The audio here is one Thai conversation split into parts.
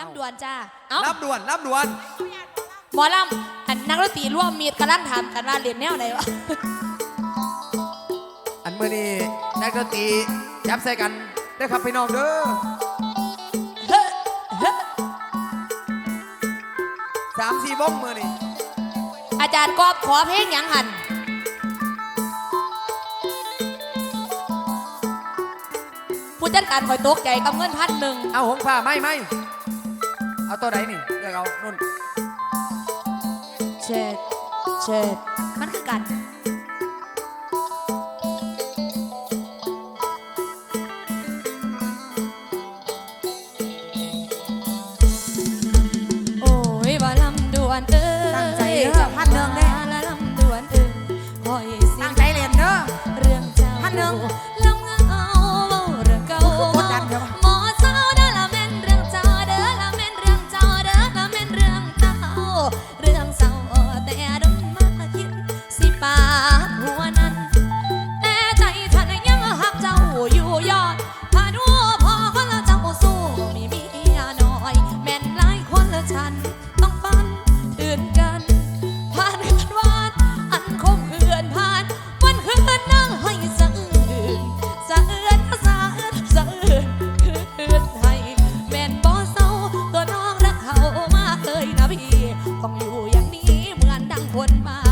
ลำดวนจ้าเอ้ารับด่วนรับด่วน หมอลำอันนักดนตรีร่วมมีดกะลังถามกันว่าเรียนแนวไหนวะ อันเมื่อนี้นักดนตรีจับใส่กันได้อครับพี่น้องเด้อสามสี่บ้องมือนี่อาจารย์กอบขอเพลงหยังหันผู้จัดการคอยตกใจกับเงินพันหนึ่งเอาหงผ้าไม่ไม่ เอาตัวไหนนี่เลือกเอานุ่นเจ็ดเจ็ดมันคือกันโอ้ยว่าลำดวนเอ้ยตั้งใจเด้อพันเดิมเด้ว่าลำดวนเอ้ยคอย ต้องอยู่อย่างนี้เหมือนดังคนมา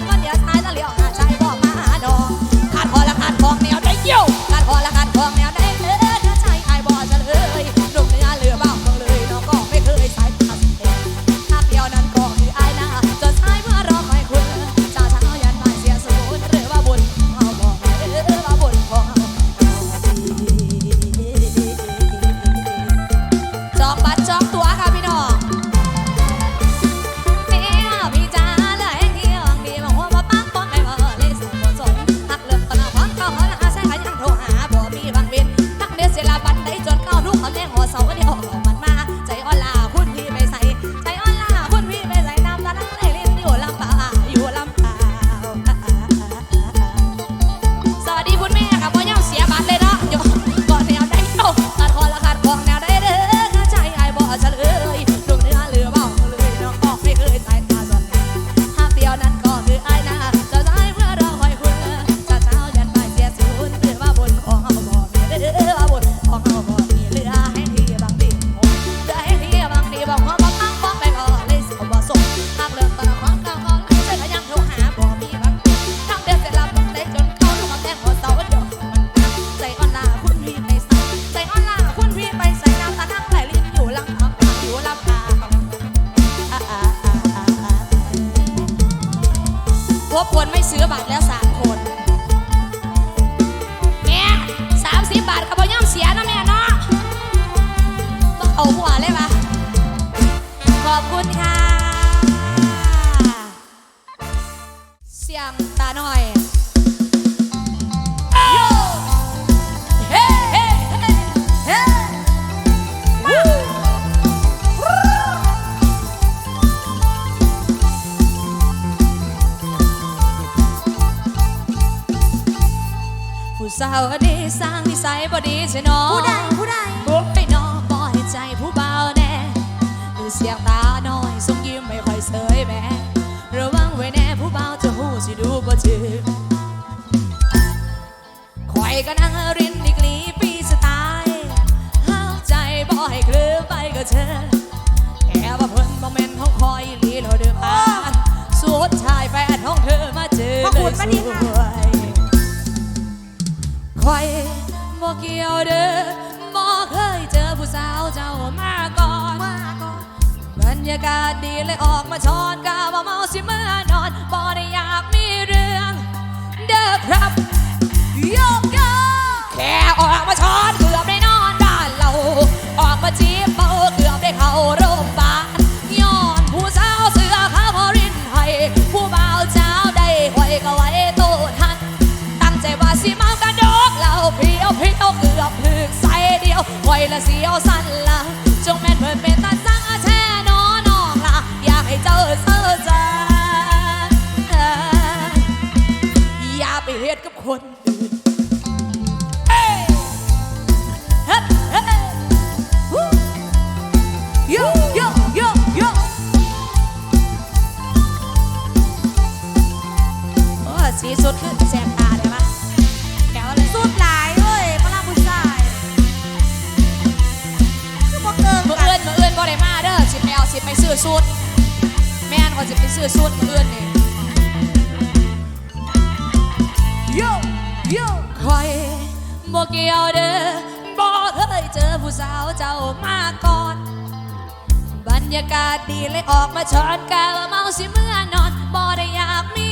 慢点啊插在那里 บ่ดีใช่น้องผู้ใดผู้ใดผู้ไน้องบ่ให้ใจผู้เบาแน่ดูเสียงตาน้อยส่งยิ้มไม่ค่อยเสยแม่ระวังไว้แน่ผู้เบาจะหูสิดูบ่ถึงคอยก็นั่งรินอีกลีปีสไตล์ห้ามใจบ่ให้คลืมไปก็เธอแค่ว่าเพิ่นบ่แม่นขางคอยลีเราเดิมมาสุดท้ายแฟนของเธอมาเจอเลยสุด เกี่ยวเด้อบ่เคยเจอผู้สาวเจ้ามาก่อนบรรยากาศดีเลยออกมาช้อนกาบ่เมาสิเมื่อนอนบ่ได้อยากมีเรื่องเด้อครับโยกโยกแค่ออกมาช้อนคือ I see your sunlight. รรยากาศดีเลยออกมาชอนกาวเมาสิเมื่อนอนบ่ได้อยากมี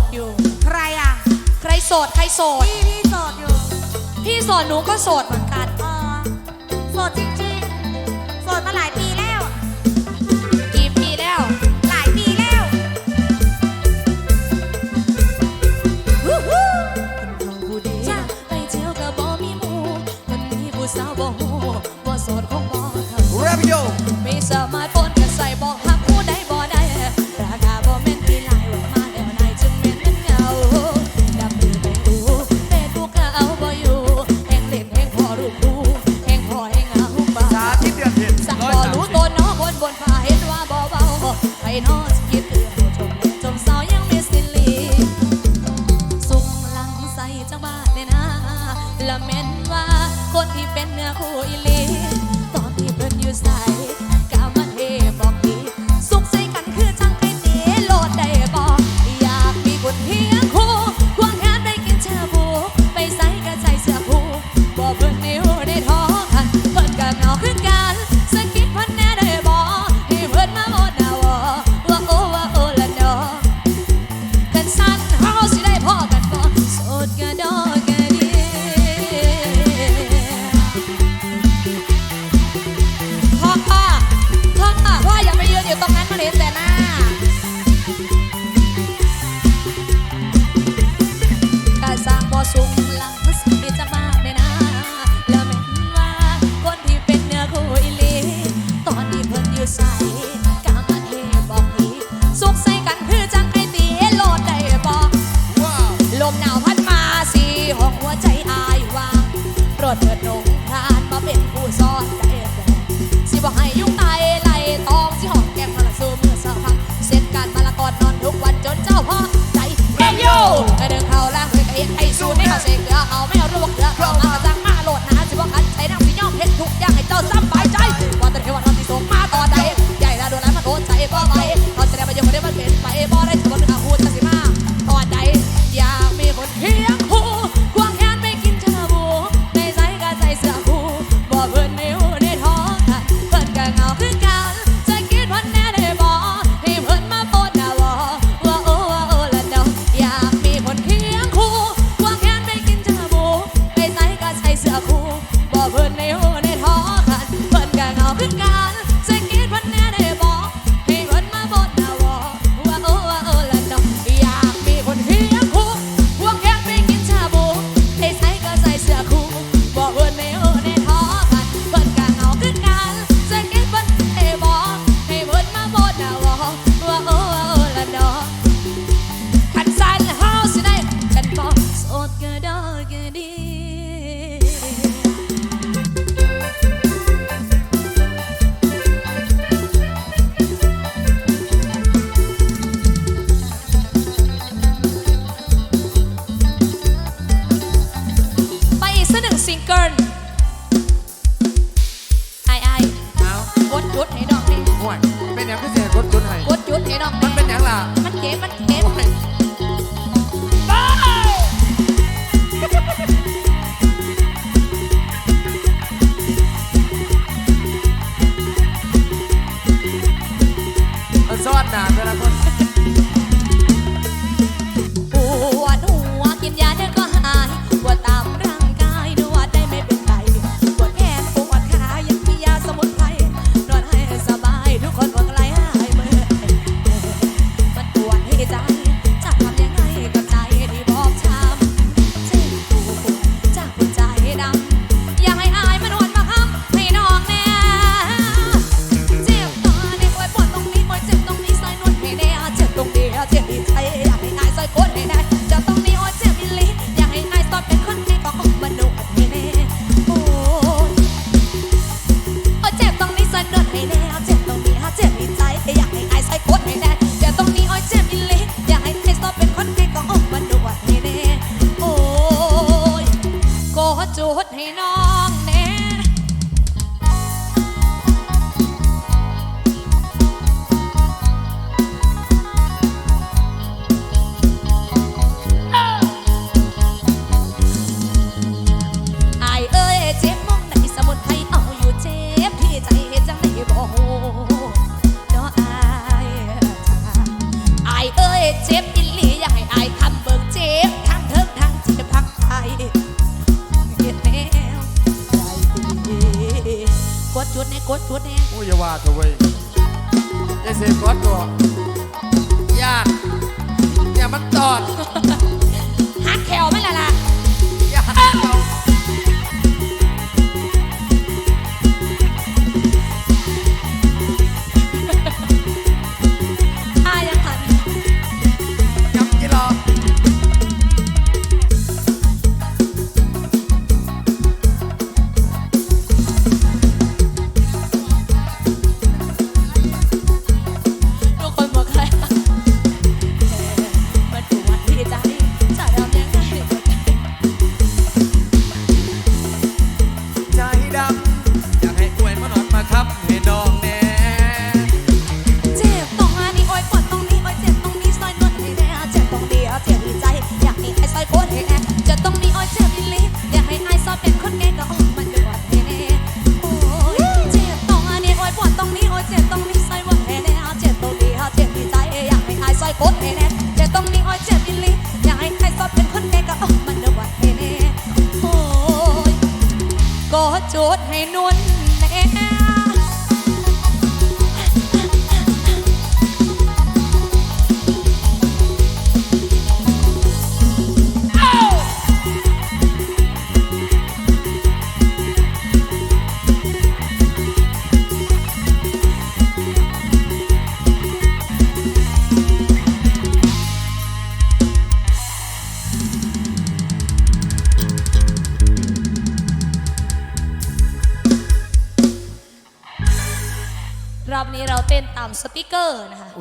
ดอยู่ ใครอะ ใครโสด ใครโสด พี่พี่โสดอยู่พี่โสดหนูก็โสดเหมือนกัน เออโสดจริงๆโสดมาหลายปีแล้ว กี่ปีแล้ว หลายปีแล้วฮู้ฮู้เองผู้ดีไปเที่ยวก็บอมีมู่มันมีผู้สาวบอกว่าโสดของบ่ทำ Rapio ไม่สามารถ จังว่าเน่นะละเมนว่าคนที่เป็นเนื้อคู่อีลีตอนที่เพิ่นอยู่สาย I'll be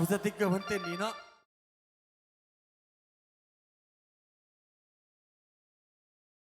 Pues, usted tiene que entender.